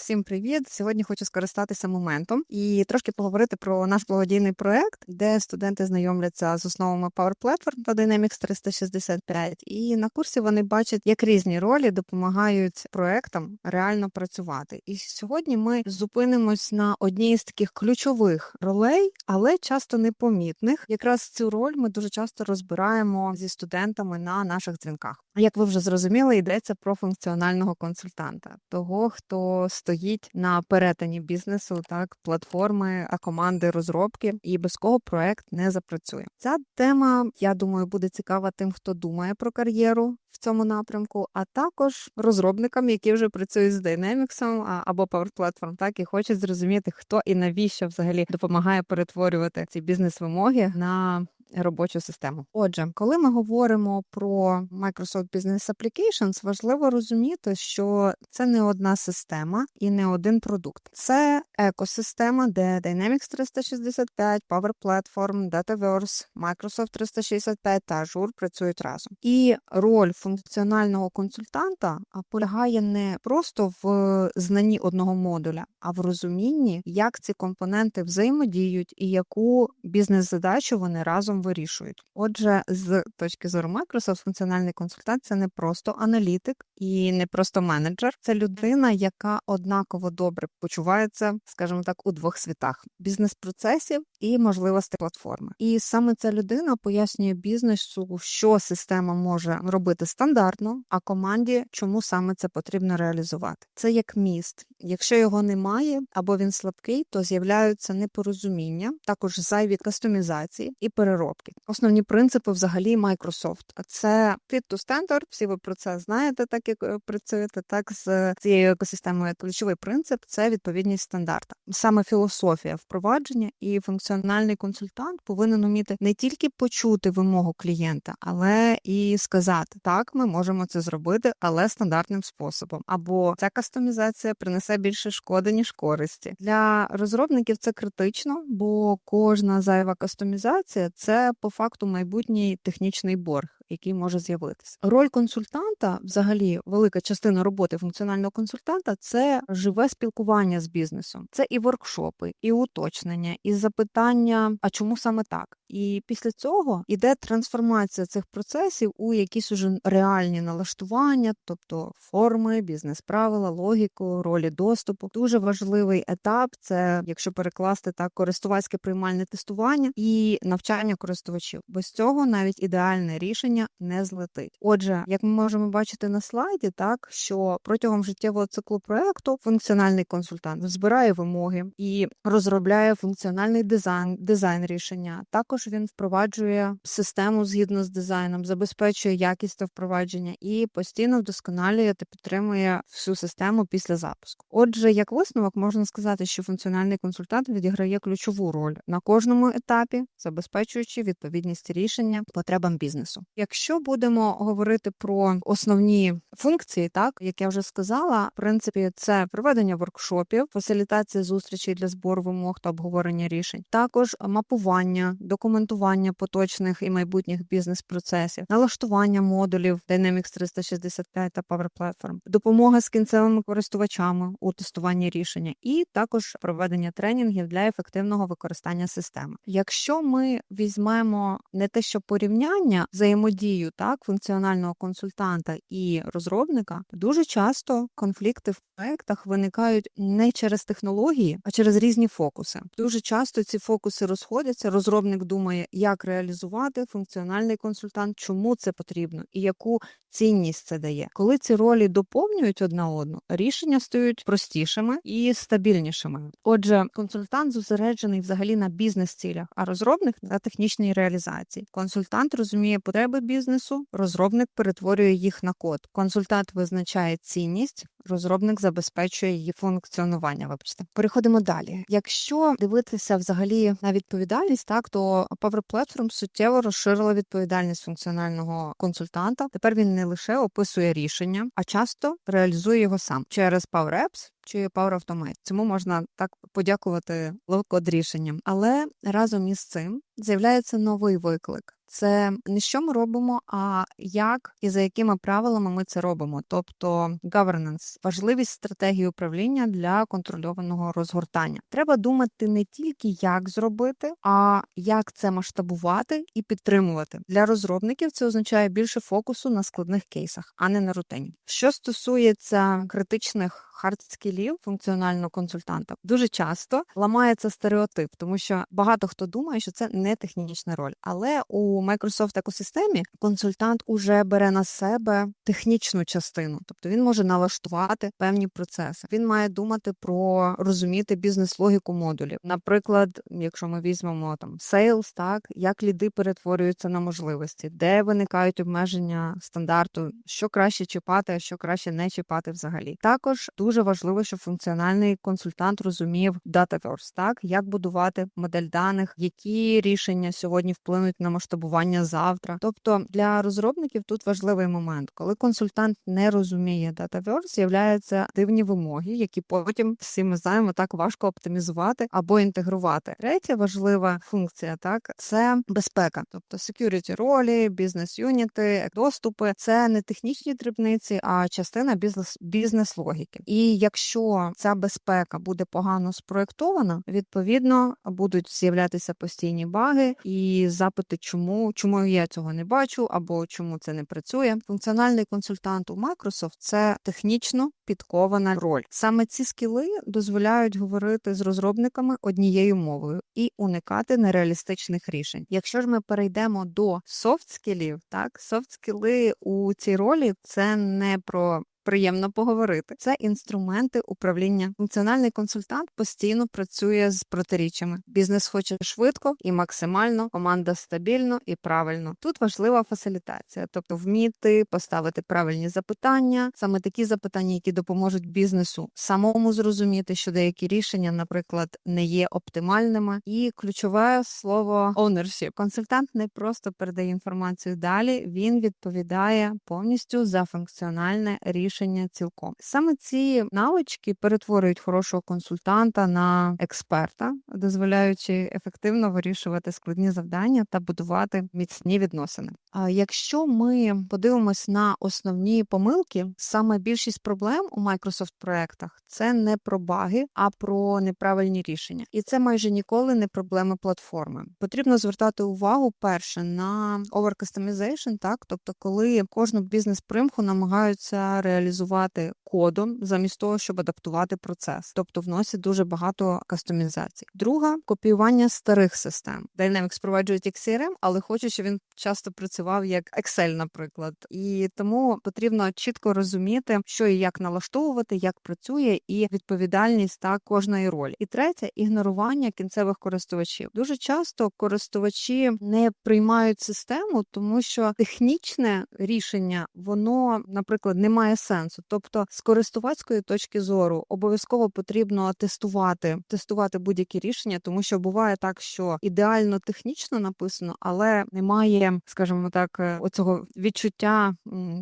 Всім привіт! Сьогодні хочу скористатися моментом і трошки поговорити про наш благодійний проект, де студенти знайомляться з основами Power Platform та Dynamics 365. І на курсі вони бачать, як різні ролі допомагають проектам реально працювати. І сьогодні ми зупинимось на одній з таких ключових ролей, але часто непомітних. Якраз цю роль ми дуже часто розбираємо зі студентами на наших дзвінках. Як ви вже зрозуміли, йдеться про функціонального консультанта, того, хто стоїть на перетині бізнесу, так платформи, а команди розробки, і без кого проект не запрацює. Ця тема, я думаю, буде цікава тим, хто думає про кар'єру в цьому напрямку, а також розробникам, які вже працюють з Dynamics або Power Platform, так і хочуть зрозуміти, хто і навіщо взагалі допомагає перетворювати ці бізнес-вимоги на робочу систему. Отже, коли ми говоримо про Microsoft Business Applications, важливо розуміти, що це не одна система і не один продукт. Це екосистема, де Dynamics 365, Power Platform, Dataverse, Microsoft 365 та Azure працюють разом. І роль функціонального консультанта полягає не просто в знанні одного модуля, а в розумінні, як ці компоненти взаємодіють і яку бізнес-задачу вони разом вирішують. Отже, з точки зору Microsoft, функціональний консультант це не просто аналітик і не просто менеджер, це людина, яка однаково добре почувається, скажімо так, у двох світах: бізнес-процесів і можливостей платформи. І саме ця людина пояснює бізнесу, що система може робити стандартно, а команді чому саме це потрібно реалізувати. Це як міст. Якщо його немає або він слабкий, то з'являються непорозуміння, також зайві кастомізації і переробки. Основні принципи взагалі Microsoft. Це fit to standard, Всі ви про це знаєте, так як е, працюєте так з цією екосистемою. Ключовий принцип це відповідність стандартам. Саме філософія впровадження і функціональний консультант повинен уміти не тільки почути вимогу клієнта, але і сказати так, ми можемо це зробити, але стандартним способом. Або ця кастомізація принесе більше шкоди ніж користі. Для розробників це критично, бо кожна зайва кастомізація це по факту майбутній технічний борг. Який може з'явитися. Роль консультанта, взагалі, велика частина роботи функціонального консультанта це живе спілкування з бізнесом. Це і воркшопи, і уточнення, і запитання, а чому саме так? І після цього йде трансформація цих процесів у якісь уже реальні налаштування, тобто форми, бізнес-правила, логіку, ролі доступу. Дуже важливий етап це, якщо перекласти так, користувацьке приймальне тестування і навчання користувачів. Без цього навіть ідеальне рішення не злетить. Отже, як ми можемо бачити на слайді, так що протягом життєвого циклу проекту функціональний консультант збирає вимоги і розробляє функціональний дизайн, дизайн рішення. Також він впроваджує систему згідно з дизайном, забезпечує якість впровадження і постійно вдосконалює та підтримує всю систему після запуску. Отже, як висновок можна сказати, що функціональний консультант відіграє ключову роль на кожному етапі, забезпечуючи відповідність рішення потребам бізнесу. Якщо будемо говорити про основні функції, так як я вже сказала, в принципі, це проведення воркшопів, фасилітація зустрічей для збору вимог та обговорення рішень, також мапування, документування поточних і майбутніх бізнес-процесів, налаштування модулів Dynamics 365 та Power Platform, допомога з кінцевими користувачами у тестуванні рішення, і також проведення тренінгів для ефективного використання системи. Якщо ми візьмемо не те, що порівняння взаємодію так функціонального консультанта і розробника, дуже часто конфлікти в проектах виникають не через технології, а через різні фокуси. Дуже часто ці фокуси розходяться. Розробник думає, як реалізувати функціональний консультант, чому це потрібно і яку цінність це дає. Коли ці ролі доповнюють одна одну, рішення стають простішими і стабільнішими. Отже, консультант зосереджений взагалі на бізнес-цілях, а розробник на технічній реалізації. Консультант розуміє потреби бізнесу, розробник перетворює їх на код. Консультант визначає цінність. Розробник забезпечує її функціонування. Вибачте, переходимо далі. Якщо дивитися взагалі на відповідальність, так то Power Platform суттєво розширила відповідальність функціонального консультанта. Тепер він не лише описує рішення, а часто реалізує його сам через Power Apps чи Power Automate. Цьому можна так подякувати лоу-код рішенням. Але разом із цим з'являється новий виклик. Це не що ми робимо, а як і за якими правилами ми це робимо. Тобто governance – важливість стратегії управління для контрольованого розгортання. Треба думати не тільки як зробити, а як це масштабувати і підтримувати. Для розробників це означає більше фокусу на складних кейсах, а не на рутині. Що стосується критичних хард-скілів функціонального консультанта, дуже часто ламається стереотип, тому що багато хто думає, що це не технічна роль. Але у Microsoft екосистемі консультант уже бере на себе технічну частину, тобто він може налаштувати певні процеси. Він має думати про розуміти бізнес-логіку модулів. Наприклад, якщо ми візьмемо там Sales, так як ліди перетворюються на можливості, де виникають обмеження стандарту, що краще чіпати, а що краще не чіпати взагалі. Також дуже важливо, щоб функціональний консультант розумів Dataverse, так як будувати модель даних, які рішення сьогодні вплинуть на масштабування завтра. Тобто для розробників тут важливий момент, коли консультант не розуміє Dataverse, з'являються дивні вимоги, які потім всі ми знаємо так важко оптимізувати або інтегрувати. Третя важлива функція так це безпека, тобто security ролі, бізнес-юніти, доступи. Це не технічні дрібниці, а частина бізнес бізнес-логіки. І якщо ця безпека буде погано спроектована, відповідно будуть з'являтися постійні баги і запити, чому чому я цього не бачу, або чому це не працює. Функціональний консультант у Microsoft – це технічно підкована роль. Саме ці скіли дозволяють говорити з розробниками однією мовою і уникати нереалістичних рішень. Якщо ж ми перейдемо до софт-скілів, так софт-скіли у цій ролі це не про Приємно поговорити. Це інструменти управління. Функціональний консультант постійно працює з протиріччями. Бізнес хоче швидко і максимально, команда стабільно і правильно. Тут важлива фасилітація, тобто вміти поставити правильні запитання, саме такі запитання, які допоможуть бізнесу самому зрозуміти, що деякі рішення, наприклад, не є оптимальними. І ключове слово ownership. Консультант не просто передає інформацію далі, він відповідає повністю за функціональне рішення рішення цілком. Саме ці навички перетворюють хорошого консультанта на експерта, дозволяючи ефективно вирішувати складні завдання та будувати міцні відносини. А якщо ми подивимось на основні помилки, саме більшість проблем у Microsoft проектах це не про баги, а про неправильні рішення, і це майже ніколи не проблеми платформи. Потрібно звертати увагу перше на overcustomization, так тобто, коли кожну бізнес-примху намагаються реалізувати реалізувати кодом замість того, щоб адаптувати процес, тобто вносять дуже багато кастомізацій. Друга копіювання старих систем. Dynamics впроваджують як CRM, але хочуть, щоб він часто працював як Excel, наприклад. І тому потрібно чітко розуміти, що і як налаштовувати, як працює, і відповідальність та кожної ролі. І третє ігнорування кінцевих користувачів. Дуже часто користувачі не приймають систему, тому що технічне рішення воно, наприклад, не має сенсу. Тобто, користувацької точки зору обов'язково потрібно тестувати, тестувати будь-які рішення, тому що буває так, що ідеально технічно написано, але немає, скажімо так, е, оцього відчуття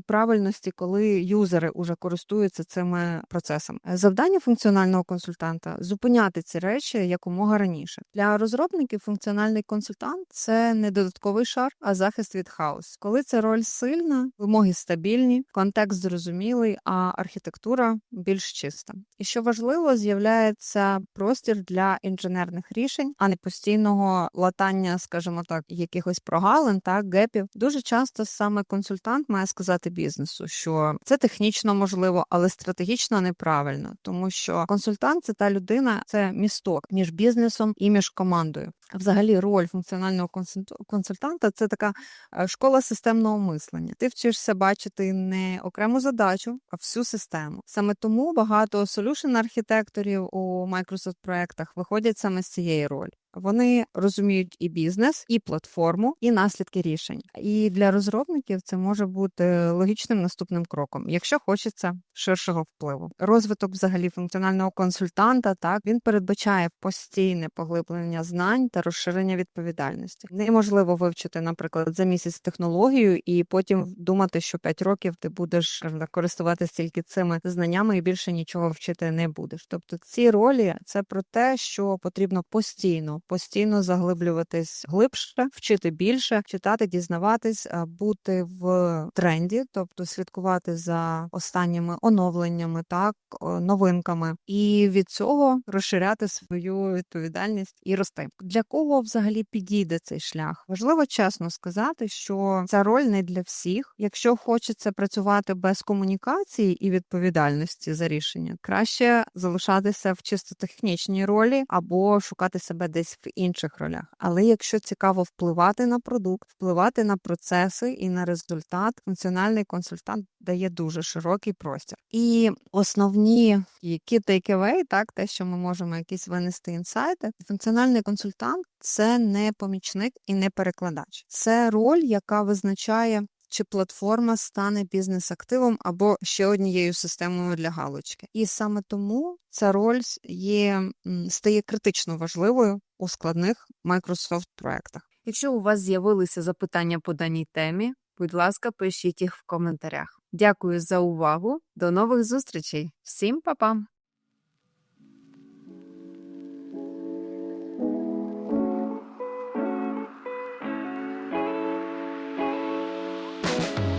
правильності, коли юзери уже користуються цими процесами. Завдання функціонального консультанта зупиняти ці речі якомога раніше. Для розробників функціональний консультант це не додатковий шар, а захист від хаосу. Коли ця роль сильна, вимоги стабільні, контекст зрозумілий, а архітектура більш чиста. І що важливо, з'являється простір для інженерних рішень, а не постійного латання, скажімо так, якихось прогалин, так гепів. Дуже часто саме консультант має сказати бізнесу, що це технічно можливо, але стратегічно неправильно, тому що консультант це та людина, це місток між бізнесом і між командою. Взагалі, роль функціонального консультанта це така е, школа системного мислення. Ти вчишся бачити не окрему задачу, а всю систему. Саме тому багато solution архітекторів у Microsoft проектах виходять саме з цієї ролі. Вони розуміють і бізнес, і платформу, і наслідки рішень. І для розробників це може бути логічним наступним кроком, якщо хочеться ширшого впливу. Розвиток взагалі функціонального консультанта так він передбачає постійне поглиблення знань та розширення відповідальності. Неможливо вивчити, наприклад, за місяць технологію і потім думати, що 5 років ти будеш користуватися тільки цими знаннями і більше нічого вчити не будеш. Тобто ці ролі це про те, що потрібно постійно постійно заглиблюватись глибше, вчити більше, читати, дізнаватись, бути в тренді, тобто слідкувати за останніми оновленнями, так новинками, і від цього розширяти свою відповідальність і рости. Для кого взагалі підійде цей шлях? Важливо чесно сказати, що ця роль не для всіх. Якщо хочеться працювати без комунікації і відповідальності за рішення, краще залишатися в чисто технічній ролі або шукати себе десь в інших ролях. Але якщо цікаво впливати на продукт, впливати на процеси і на результат, функціональний консультант дає дуже широкий простір. І основні які takeaway, так те, що ми можемо якісь винести інсайти, функціональний консультант це не помічник і не перекладач. Це роль, яка визначає. Чи платформа стане бізнес-активом або ще однією системою для галочки, і саме тому ця роль є стає критично важливою у складних Microsoft проектах. Якщо у вас з'явилися запитання по даній темі, будь ласка, пишіть їх в коментарях. Дякую за увагу. До нових зустрічей. Всім па-па!